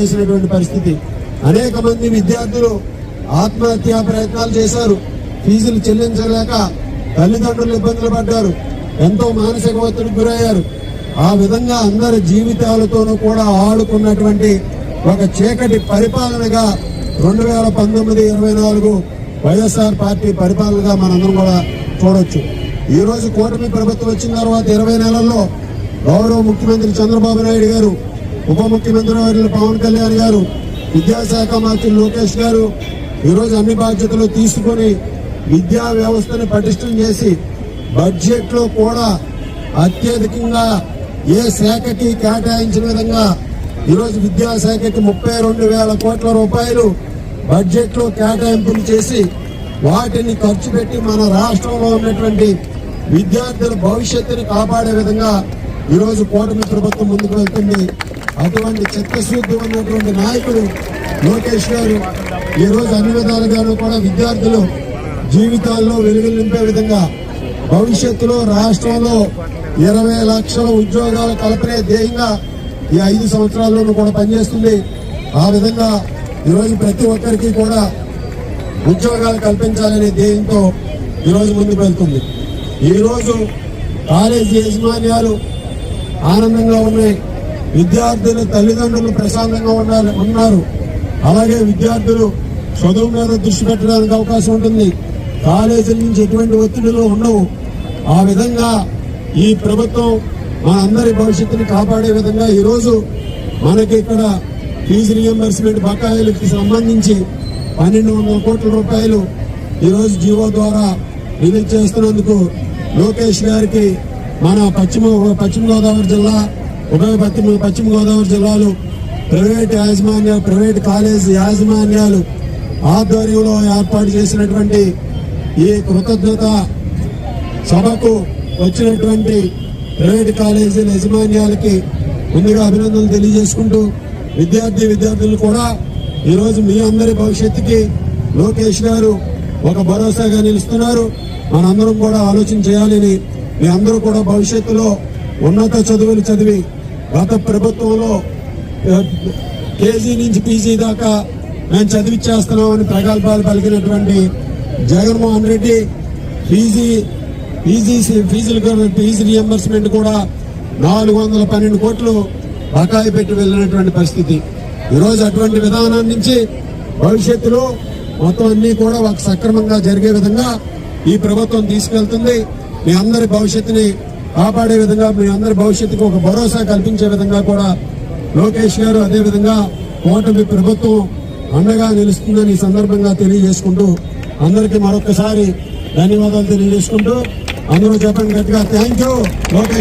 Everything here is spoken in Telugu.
చేసినటువంటి పరిస్థితి. అనేక మంది విద్యార్థులు ఆత్మహత్యా ప్రయత్నాలు చేశారు. ఫీజులు చెల్లించలేక తల్లిదండ్రులు ఇబ్బందులు పడ్డారు. ఎంతో మానసిక ఒత్తిడికి గురయ్యారు. ఆ విధంగా అందరి జీవితాలతోనూ కూడా ఆడుకున్నటువంటి ఒక చీకటి పరిపాలనగా రెండు వేల పంతొమ్మిది ఇరవై నాలుగు వైఎస్ఆర్ పార్టీ పరిపాలనగా మనందరం కూడా చూడొచ్చు. ఈరోజు కూటమి ప్రభుత్వం వచ్చిన తర్వాత ఇరవై నెలల్లో గౌరవ ముఖ్యమంత్రి చంద్రబాబు నాయుడు గారు ఉప ముఖ్యమంత్రి వారి పవన్ కళ్యాణ్ గారు విద్యాశాఖ మంత్రి లోకేష్ గారు ఈరోజు అన్ని బాధ్యతలు తీసుకొని విద్యా వ్యవస్థను పటిష్టం చేసి బడ్జెట్లో కూడా అత్యధికంగా ఏ శాఖకి కేటాయించిన విధంగా ఈరోజు విద్యాశాఖకి ముప్పై రెండు వేల కోట్ల రూపాయలు బడ్జెట్లో కేటాయింపులు చేసి వాటిని ఖర్చు పెట్టి మన రాష్ట్రంలో ఉన్నటువంటి విద్యార్థుల భవిష్యత్తుని కాపాడే విధంగా ఈరోజు కూటమి ప్రభుత్వం ముందుకు వెళ్తుంది. అటువంటి చిత్తశుద్ధి ఉన్నటువంటి నాయకుడు లోకేష్ గారు ఈరోజు అన్ని విధాలుగాను కూడా విద్యార్థులు జీవితాల్లో వెలుగులు నింపే విధంగా భవిష్యత్తులో రాష్ట్రంలో ఇరవై లక్షల ఉద్యోగాలు కల్పనే ధ్యేయంగా ఈ ఐదు సంవత్సరాల్లోనూ కూడా పనిచేస్తుంది. ఆ విధంగా ఈరోజు ప్రతి ఒక్కరికి కూడా ఉద్యోగాలు కల్పించాలనే ధ్యేయంతో ఈరోజు ముందుకు వెళ్తుంది. ఈరోజు కాలేజీ యాజమాన్యాలు ఆనందంగా ఉన్నాయి విద్యార్థుల తల్లిదండ్రులు ప్రశాంతంగా ఉండాలి ఉన్నారు. అలాగే విద్యార్థులు చదువు మీద దృష్టి పెట్టడానికి అవకాశం ఉంటుంది. కాలేజీల నుంచి ఎటువంటి ఒత్తిడిలో ఉండవు. ఆ విధంగా ఈ ప్రభుత్వం మా అందరి భవిష్యత్తుని కాపాడే విధంగా ఈరోజు మనకి ఇక్కడ ఫీజు రియంబర్స్మెంట్ బకాయిలకు సంబంధించి పన్నెండు వందల కోట్ల రూపాయలు ఈరోజు జీవో ద్వారా రిలీజ్ చేస్తున్నందుకు లోకేష్ గారికి మన పశ్చిమ పశ్చిమ గోదావరి జిల్లా ఉభయ పశ్చిమ పశ్చిమ గోదావరి జిల్లాలు ప్రైవేట్ యాజమాన్య ప్రైవేట్ కాలేజ్ యాజమాన్యాలు ఆధ్వర్యంలో ఏర్పాటు చేసినటువంటి ఈ కృతజ్ఞత సభకు వచ్చినటువంటి ప్రైవేట్ కాలేజీల యజమాన్యాలకి ముందుగా అభినందనలు తెలియజేసుకుంటూ విద్యార్థి విద్యార్థులు కూడా ఈరోజు మీ అందరి భవిష్యత్తుకి లోకేష్ గారు ఒక భరోసాగా నిలుస్తున్నారు. మనందరం కూడా ఆలోచన చేయాలని మీ అందరూ కూడా భవిష్యత్తులో ఉన్నత చదువులు చదివి గత ప్రభుత్వంలో కేజీ నుంచి పీజీ దాకా మేము చదివిచ్చేస్తున్నామని ప్రగల్భాలు పలికినటువంటి జగన్మోహన్ రెడ్డి పీజీ పీజీ ఫీజులు ఫీజు రియంబర్స్మెంట్ కూడా నాలుగు వందల పన్నెండు కోట్లు బకాయి పెట్టి వెళ్ళినటువంటి పరిస్థితి. ఈరోజు అటువంటి విధానం నుంచి భవిష్యత్తులో మొత్తం అన్నీ కూడా ఒక సక్రమంగా జరిగే విధంగా ఈ ప్రభుత్వం తీసుకెళ్తుంది. మీ అందరి భవిష్యత్తుని కాపాడే విధంగా మీ అందరి భవిష్యత్తుకు ఒక భరోసా కల్పించే విధంగా కూడా లోకేష్ గారు అదే విధంగా కూటమి ప్రభుత్వం అండగా నిలుస్తుందని ఈ సందర్భంగా తెలియజేసుకుంటూ అందరికీ మరొకసారి ధన్యవాదాలు తెలియజేసుకుంటూ. అందరూ చెప్పండి గట్టిగా థ్యాంక్ యూ లోకేష్.